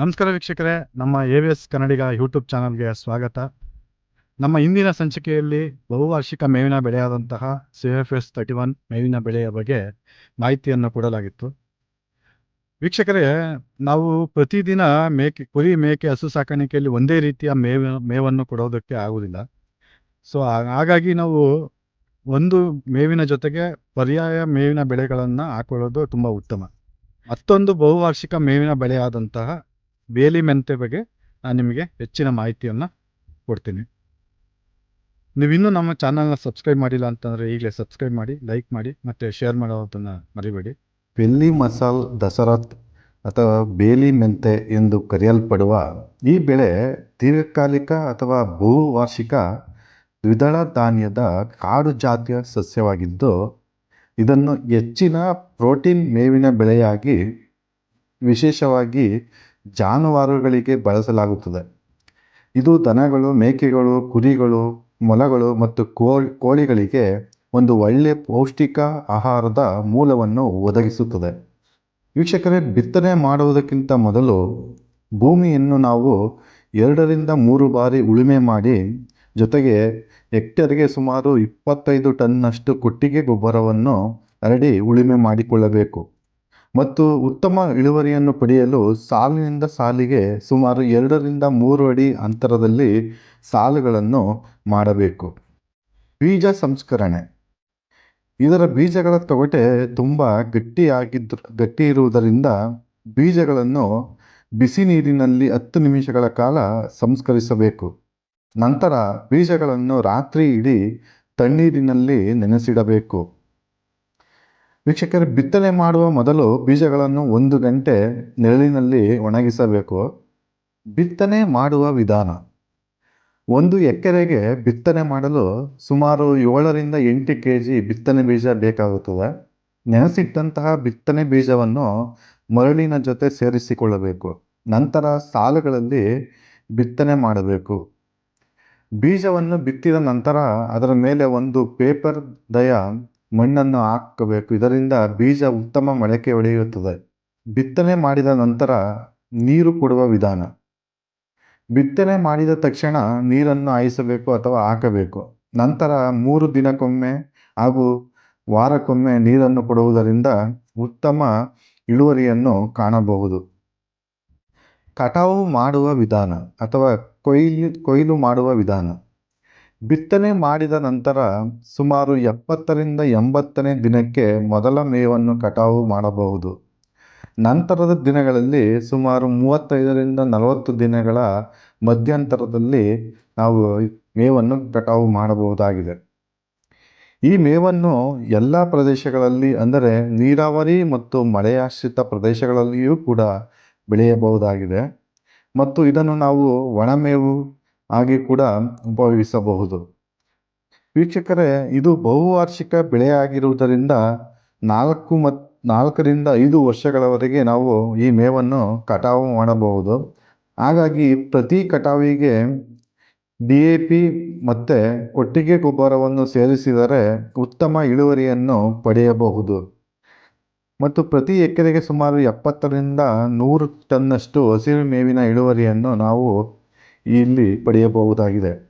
ನಮಸ್ಕಾರ ವೀಕ್ಷಕರೇ, ನಮ್ಮ A V S Kannadiga YouTube ಚಾನಲ್ಗೆ ಸ್ವಾಗತ. ನಮ್ಮ ಇಂದಿನ ಸಂಚಿಕೆಯಲ್ಲಿ ಬಹುವಾರ್ಷಿಕ ಮೇವಿನ ಬೆಳೆಯಾದಂತಹ C F S thirty one ಮೇವಿನ ಬೆಳೆಯ ಬಗ್ಗೆ ಮಾಹಿತಿಯನ್ನು ಕೊಡಲಾಗಿತ್ತು. ವೀಕ್ಷಕರೇ, ನಾವು ಪ್ರತಿದಿನ ಮೇಕೆ, ಕುರಿ ಮೇಕೆ, ಹಸು ಸಾಕಾಣಿಕೆಯಲ್ಲಿ ಒಂದೇ ರೀತಿಯ ಮೇವ, ಮೇವನ್ನು ಕೊಡೋದಕ್ಕೆ ಆಗುವುದಿಲ್ಲ. ಸೊ ಹಾಗಾಗಿ ನಾವು ಒಂದು ಮೇವಿನ ಜೊತೆಗೆ ಪರ್ಯಾಯ ಮೇವಿನ ಬೆಳೆಗಳನ್ನು ಹಾಕೊಳ್ಳೋದು ತುಂಬ ಉತ್ತಮ. ಮತ್ತೊಂದು ಬಹುವಾರ್ಷಿಕ ಮೇವಿನ ಬೆಳೆಯಾದಂತಹ ಬೇಲಿ ಮೆಂತೆ ಬಗ್ಗೆ ನಾನು ನಿಮಗೆ ಹೆಚ್ಚಿನ ಮಾಹಿತಿಯನ್ನು ಕೊಡ್ತೀನಿ. ನೀವಿನ್ನೂ ನಮ್ಮ ಚಾನಲ್ನ ಸಬ್ಸ್ಕ್ರೈಬ್ ಮಾಡಿಲ್ಲ ಅಂತಂದರೆ ಈಗಲೇ ಸಬ್ಸ್ಕ್ರೈಬ್ ಮಾಡಿ, ಲೈಕ್ ಮಾಡಿ, ಮತ್ತು ಶೇರ್ ಮಾಡೋದನ್ನು ಮರಿಬೇಡಿ. ಬೆಲ್ಲಿ ಮಸಾಲ್ ದಸರತ್ ಅಥವಾ ಬೇಲಿ ಮೆಂತೆ ಎಂದು ಕರೆಯಲ್ಪಡುವ ಈ ಬೆಳೆ ದೀರ್ಘಕಾಲಿಕ ಅಥವಾ ಬಹುವಾರ್ಷಿಕ ದ್ವಿದಳ ಧಾನ್ಯದ ಕಾಡು ಜಾತಿಯ ಸಸ್ಯವಾಗಿದ್ದು, ಇದನ್ನು ಹೆಚ್ಚಿನ ಪ್ರೋಟೀನ್ ಮೇವಿನ ಬೆಳೆಯಾಗಿ, ವಿಶೇಷವಾಗಿ ಜಾನುವಾರುಗಳಿಗೆ ಬಳಸಲಾಗುತ್ತದೆ. ಇದು ದನಗಳು, ಮೇಕೆಗಳು, ಕುರಿಗಳು, ಮೊಲಗಳು ಮತ್ತು ಕೋಳಿಗಳಿಗೆ ಒಂದು ಒಳ್ಳೆಯ ಪೌಷ್ಟಿಕ ಆಹಾರದ ಮೂಲವನ್ನು ಒದಗಿಸುತ್ತದೆ. ವೀಕ್ಷಕರೇ, ಬಿತ್ತನೆ ಮಾಡುವುದಕ್ಕಿಂತ ಮೊದಲು ಭೂಮಿಯನ್ನು ನಾವು ಎರಡರಿಂದ ಮೂರು ಬಾರಿ ಉಳುಮೆ ಮಾಡಿ, ಜೊತೆಗೆ ಹೆಕ್ಟರ್ಗೆ ಸುಮಾರು ಇಪ್ಪತ್ತೈದು ಟನ್ನಷ್ಟು ಕೊಟ್ಟಿಗೆ ಗೊಬ್ಬರವನ್ನು ಹರಡಿ ಉಳುಮೆ ಮಾಡಿಕೊಳ್ಳಬೇಕು. ಮತ್ತು ಉತ್ತಮ ಇಳುವರಿಯನ್ನು ಪಡೆಯಲು ಸಾಲಿನಿಂದ ಸಾಲಿಗೆ ಸುಮಾರು ಎರಡರಿಂದ ಮೂರು ಅಡಿ ಅಂತರದಲ್ಲಿ ಸಾಲುಗಳನ್ನು ಮಾಡಬೇಕು. ಬೀಜ ಸಂಸ್ಕರಣೆ. ಇದರ ಬೀಜಗಳ ತೊಗಟೆ ತುಂಬ ಗಟ್ಟಿಯಾಗಿದ್ದ, ಗಟ್ಟಿ ಇರುವುದರಿಂದ ಬೀಜಗಳನ್ನು ಬಿಸಿ ನೀರಿನಲ್ಲಿ ಹತ್ತು ನಿಮಿಷಗಳ ಕಾಲ ಸಂಸ್ಕರಿಸಬೇಕು. ನಂತರ ಬೀಜಗಳನ್ನು ರಾತ್ರಿ ಇಡೀ ತಣ್ಣೀರಿನಲ್ಲಿ ನೆನೆಸಿಡಬೇಕು. ವೀಕ್ಷಕರು, ಬಿತ್ತನೆ ಮಾಡುವ ಮೊದಲು ಬೀಜಗಳನ್ನು ಒಂದು ಗಂಟೆ ನೆರಳಿನಲ್ಲಿ ಒಣಗಿಸಬೇಕು. ಬಿತ್ತನೆ ಮಾಡುವ ವಿಧಾನ. ಒಂದು ಎಕರೆಗೆ ಬಿತ್ತನೆ ಮಾಡಲು ಸುಮಾರು ಏಳರಿಂದ ಎಂಟು ಕೆ ಜಿ ಬಿತ್ತನೆ ಬೀಜ ಬೇಕಾಗುತ್ತದೆ. ನೆನೆಸಿಟ್ಟಂತಹ ಬಿತ್ತನೆ ಬೀಜವನ್ನು ಮರಳಿನ ಜೊತೆ ಸೇರಿಸಿಕೊಳ್ಳಬೇಕು. ನಂತರ ಸಾಲುಗಳಲ್ಲಿ ಬಿತ್ತನೆ ಮಾಡಬೇಕು. ಬೀಜವನ್ನು ಬಿತ್ತಿದ ನಂತರ ಅದರ ಮೇಲೆ ಒಂದು ಪೇಪರ್ ದಯ ಮಣ್ಣನ್ನು ಹಾಕಬೇಕು. ಇದರಿಂದ ಬೀಜ ಉತ್ತಮ ಮೊಳಕೆ ಒಡೆಯುತ್ತದೆ. ಬಿತ್ತನೆ ಮಾಡಿದ ನಂತರ ನೀರು ಕೊಡುವ ವಿಧಾನ. ಬಿತ್ತನೆ ಮಾಡಿದ ತಕ್ಷಣ ನೀರನ್ನು ಹಾಯಿಸಬೇಕು ಅಥವಾ ಹಾಕಬೇಕು. ನಂತರ ಮೂರು ದಿನಕ್ಕೊಮ್ಮೆ ಹಾಗೂ ವಾರಕ್ಕೊಮ್ಮೆ ನೀರನ್ನು ಕೊಡುವುದರಿಂದ ಉತ್ತಮ ಇಳುವರಿಯನ್ನು ಕಾಣಬಹುದು. ಕಟಾವು ಮಾಡುವ ವಿಧಾನ ಅಥವಾ ಕೊಯ್ಲು ಕೊಯ್ಲು ಮಾಡುವ ವಿಧಾನ. ಬಿತ್ತನೆ ಮಾಡಿದ ನಂತರ ಸುಮಾರು ಎಪ್ಪತ್ತರಿಂದ ಎಂಬತ್ತನೇ ದಿನಕ್ಕೆ ಮೊದಲ ಮೇವನ್ನು ಕಟಾವು ಮಾಡಬಹುದು. ನಂತರದ ದಿನಗಳಲ್ಲಿ ಸುಮಾರು ಮೂವತ್ತೈದರಿಂದ ನಲವತ್ತು ದಿನಗಳ ಮಧ್ಯಂತರದಲ್ಲಿ ನಾವು ಮೇವನ್ನು ಕಟಾವು ಮಾಡಬಹುದಾಗಿದೆ. ಈ ಮೇವನ್ನು ಎಲ್ಲ ಪ್ರದೇಶಗಳಲ್ಲಿ ಅಂದರೆ ನೀರಾವರಿ ಮತ್ತು ಮಳೆಯಾಶ್ರಿತ ಪ್ರದೇಶಗಳಲ್ಲಿಯೂ ಕೂಡ ಬೆಳೆಯಬಹುದಾಗಿದೆ. ಮತ್ತು ಇದನ್ನು ನಾವು ಒಣಮೇವು ಆಗಿ ಕೂಡ ಉಪಯೋಗಿಸಬಹುದು. ವೀಕ್ಷಕರೇ, ಇದು ಬಹುವಾರ್ಷಿಕ ಬೆಳೆಯಾಗಿರುವುದರಿಂದ ನಾಲ್ಕು ಮತ್ತು ನಾಲ್ಕರಿಂದ ಐದು ವರ್ಷಗಳವರೆಗೆ ನಾವು ಈ ಮೇವನ್ನು ಕಟಾವು ಮಾಡಬಹುದು. ಹಾಗಾಗಿ ಪ್ರತಿ ಕಟಾವಿಗೆ ಡಿ ಎ ಪಿ ಮತ್ತು ಕೊಟ್ಟಿಗೆ ಗೊಬ್ಬರವನ್ನು ಸೇರಿಸಿದರೆ ಉತ್ತಮ ಇಳುವರಿಯನ್ನು ಪಡೆಯಬಹುದು. ಮತ್ತು ಪ್ರತಿ ಎಕರೆಗೆ ಸುಮಾರು ಎಪ್ಪತ್ತರಿಂದ ನೂರು ಟನ್ನಷ್ಟು ಹಸಿರು ಮೇವಿನ ಇಳುವರಿಯನ್ನು ನಾವು ಇಲ್ಲಿ ಪಡೆಯಬಹುದಾಗಿದೆ.